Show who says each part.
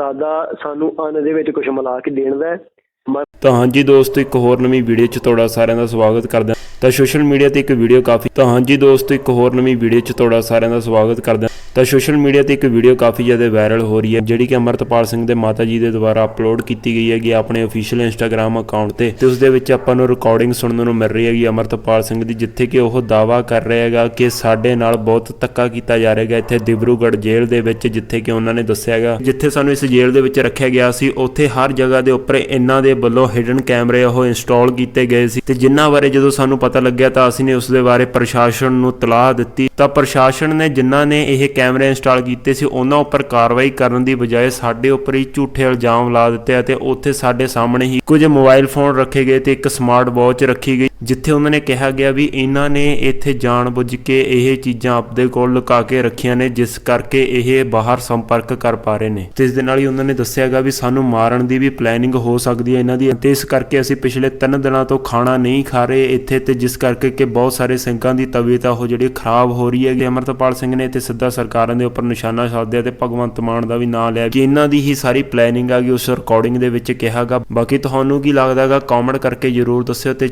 Speaker 1: ਇਰਾਦਾ ਸਾਨੂੰ ਅੰਨ ਦੇ ਵਿੱਚ ਕੁਝ ਮਿਲਾ ਕੇ ਦੇਣ ਦਾ ਹੈ
Speaker 2: ਤਾਂ ਹਾਂਜੀ ਦੋਸਤੋ, ਇੱਕ ਹੋਰ ਨਵੀਂ ਵੀਡੀਓ 'ਚ ਤੁਹਾਡਾ ਸਾਰਿਆਂ ਦਾ ਸਵਾਗਤ ਕਰਦਾ ਤਾਂ ਸੋਸ਼ਲ ਮੀਡੀਆ ਤੇ ਇੱਕ ਵੀਡੀਓ ਕਾਫੀ ਤਾਂ ਹਾਂਜੀ ਦੋਸਤੋ, ਇੱਕ ਹੋਰ ਨਵੀਂ ਵੀਡੀਓ 'ਚ ਤੁਹਾਡਾ ਸਾਰਿਆਂ ਦਾ ਸਵਾਗਤ ਕਰਦਾ ਤਾਂ ਸੋਸ਼ਲ ਮੀਡੀਆ ਤੇ ਇੱਕ ਵੀਡੀਓ ਕਾਫੀ ਜ਼ਿਆਦਾ ਵਾਇਰਲ ਹੋ ਰਹੀ ਹੈ, ਜਿਹੜੀ ਕਿ ਅਮਰਤਪਾਲ ਸਿੰਘ ਦੇ ਮਾਤਾ ਜੀ ਦੇ ਦੁਆਰਾ ਅਪਲੋਡ ਕੀਤੀ ਗਈ ਹੈਗੀ ਆਪਣੇ ਅਫੀਸ਼ੀਅਲ ਇੰਸਟਾਗ੍ਰam ਅਕਾਊਂਟ ਤੇ ਤੇ ਉਸ ਦੇ ਵਿੱਚ ਆਪਾਂ ਨੂੰ ਰਿਕਾਰਡਿੰਗ ਸੁਣਨ ਨੂੰ ਮਿਲ ਰਹੀ ਹੈਗੀ ਅਮਰਤਪਾਲ ਸਿੰਘ ਦੀ, ਜਿੱਥੇ ਕਿ ਉਹ ਦਾਵਾ ਕਰ ਰਿਹਾ ਹੈਗਾ ਕਿ ਸਾਡੇ ਨਾਲ ਬਹੁਤ ਧੱਕਾ ਕੀਤਾ ਜਾ ਰਿਹਾ ਹੈਗਾ ਇੱਥੇ ਦਿਬਰੂਗੜ੍ਹ ਜੇਲ੍ਹ ਦੇ ਵਿੱਚ, ਜਿੱਥੇ ਕਿ ਉਹਨਾਂ ਨੇ ਦੱਸਿਆ ਹੈਗਾ, ਜਿੱਥੇ ਸਾਨੂੰ ਇਸ ਜੇਲ੍ਹ ਦੇ ਵਿੱਚ ਰੱਖਿਆ ਗਿਆ ਸੀ, ਉੱਥੇ ਹਰ ਜਗ੍ਹਾ ਦੇ ਉੱਪਰ ਇਹਨਾਂ ਦੇ ਵੱਲੋਂ ਹਿਡਨ ਕੈਮਰੇ ਉਹ ਇੰਸਟਾਲ ਕੀਤੇ ਗਏ ਸੀ ਤੇ ਜਿਨ੍ਹਾਂ ਬਾਰੇ ਜਦੋਂ ਸਾਨੂੰ ਪਤਾ ਲੱਗਿਆ ਤਾਂ ਅਸੀਂ ਨੇ ਉਸ ਦੇ ਬਾਰੇ ਪ੍ਰਸ਼ਾਸਨ ਨੂੰ ਤਲਾਹ ਦਿੱਤੀ। ਤਾਂ ਪ੍ਰਸ਼ਾਸਨ ਨੇ ਜਿਨ੍ਹਾਂ ਨੇ ਇਹ ਕੈਮਰੇ ਇੰਸਟਾਲ ਕੀਤੇ ਸੀ, ਉਹਨਾਂ ਉੱਪਰ ਕਾਰਵਾਈ ਕਰਨ ਦੀ ਬਜਾਏ ਸਾਡੇ ਉੱਪਰ ਹੀ ਝੂਠੇ ਇਲਜ਼ਾਮ ਲਾ ਦਿੱਤੇ ਅਤੇ ਉੱਥੇ ਸਾਡੇ ਸਾਹਮਣੇ ਹੀ ਕੁਝ ਮੋਬਾਈਲ ਫੋਨ ਰੱਖੇ ਗਏ ਤੇ ਇੱਕ ਸਮਾਰਟ ਵਾਚ ਰੱਖੀ ਗਈ, ਜਿੱਥੇ ਉਹਨਾਂ ਨੇ ਕਿਹਾ ਗਿਆ ਵੀ ਇਹਨਾਂ ਨੇ ਇੱਥੇ ਜਾਣਬੁੱਝ ਕੇ ਇਹ ਚੀਜ਼ਾਂ ਆਪਦੇ ਕੋਲ ਲੁਕਾ ਕੇ ਰੱਖੀਆਂ ਨੇ, ਜਿਸ ਕਰਕੇ ਇਹ ਬਾਹਰ ਸੰਪਰਕ ਕਰ ਪਾ ਰਹੇ ਨੇ। ਤੇ ਇਸ ਦੇ ਨਾਲ ਹੀ ਉਹਨਾਂ ਨੇ ਦੱਸਿਆਗਾ ਵੀ ਸਾਨੂੰ ਮਾਰਨ ਦੀ ਵੀ ਪਲੈਨਿੰਗ ਹੋ ਸਕਦੀ ਹੈ ਇਹਨਾਂ ਦੀ ਤੇ ਇਸ ਕਰਕੇ ਅਸੀਂ ਪਿਛਲੇ 3 ਦਿਨਾਂ ਤੋਂ ਖਾਣਾ ਨਹੀਂ ਖਾ ਰਹੇ ਇੱਥੇ ਤੇ ਜਿਸ ਕਰਕੇ ਕਿ ਬਹੁਤ ਸਾਰੇ ਸਿੰਘਾਂ ਦੀ ਤਬੀਅਤ ਆ, ਉਹ ਜਿਹੜੀ ਖਰਾਬ ਹੋ ਰਹੀ ਹੈ ਅਮਰਤਪਾਲ ਸਿੰਘ ਨੇ ਇੱਥੇ ਸਿੱਧਾ ਸਰ ਸਰਕਾਰਾਂ ਦੇ ਉੱਪਰ ਨਿਸ਼ਾਨਾ ਸਾਧਿਆ ਤੇ ਭਗਵੰਤ ਮਾਨ ਦਾ ਵੀ ਨਾਂ ਲਿਆ ਕਿ ਇਹਨਾਂ ਦੀ ਹੀ ਸਾਰੀ ਪਲੈਨਿੰਗ ਆ ਗਈ ਉਸ ਰਿਕਾਰਡਿੰਗ ਦੇ ਵਿੱਚ ਕਿਹਾਗਾ ਬਾਕੀ ਤੁਹਾਨੂੰ ਕੀ ਲੱਗਦਾਗਾ ਕਮੈਂਟ ਕਰਕੇ ਜਰੂਰ ਦੱਸਿਓ ਤੇ